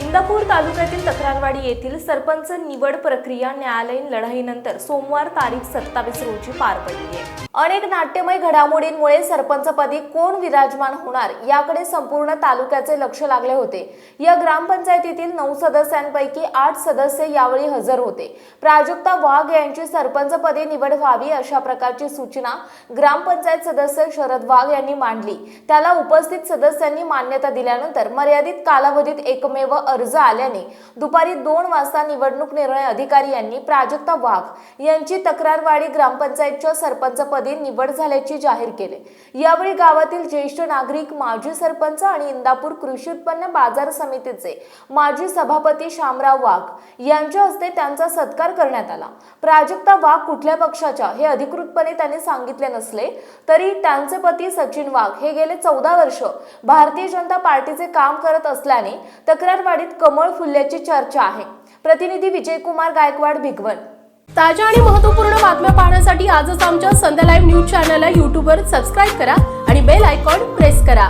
इंदापूर तालुक्यातील तक्रारवाडी येथील सरपंच निवड प्रक्रिया न्यायालयीन लढाईनंतर सोमवार तारीख सत्तावीस रोजी पार पडली आहे. अनेक नाट्यमय घडामोडींमुळे सरपंचपदी कोण विराजमान होणार याकडे संपूर्ण तालुक्याचे लक्ष लागले होते. या ग्रामपंचायतीतील नऊ सदस्यांपैकी आठ सदस्य यावेळी हजर होते. प्राजक्ता वाघ यांची सरपंचपदी निवड व्हावी अशा प्रकारची सूचना ग्रामपंचायत सदस्य शरद वाघ यांनी मांडली. त्याला उपस्थित सदस्यांनी मान्यता दिल्यानंतर मर्यादित कालावधीत एकमेव अर्ज आल्याने दुपारी दोन वाजता निवडणूक निर्णय अधिकारी यांनी प्राजक्ता वाघ यांची तक्रारवाडी ग्रामपंचायतच्या सरपंचपदी निवड झाल्याची जाहीर केले. यावेळी गावातील ज्येष्ठ नागरिक माजी सरपंच आणि इंदापूर कृषी उत्पन्न बाजार समितीचे माजी सभापती शामराव वाघ यांच्या हस्ते त्यांचा सत्कार करण्यात आला. प्राजक्ता वाघ कुठल्या पक्षाच्या हे अधिकृतपणे त्यांनी सांगितले नसले तरी त्यांचे पती सचिन वाघ हे गेले चौदा वर्ष भारतीय जनता पार्टीचे काम करत असल्याने तक्रारवाडी तक्रारवाडीत कमळ फुलल्याची चर्चा आहे. प्रतिनिधी विजयकुमार गायकवाड भिगवण ताज्या आणि महत्त्वपूर्ण बातम्या पाहण्यासाठी आजच आमच्या संध्या लाईव्ह न्यूज चॅनलला यूट्यूबवर सबस्क्राईब करा आणि बेल आयकॉन प्रेस करा.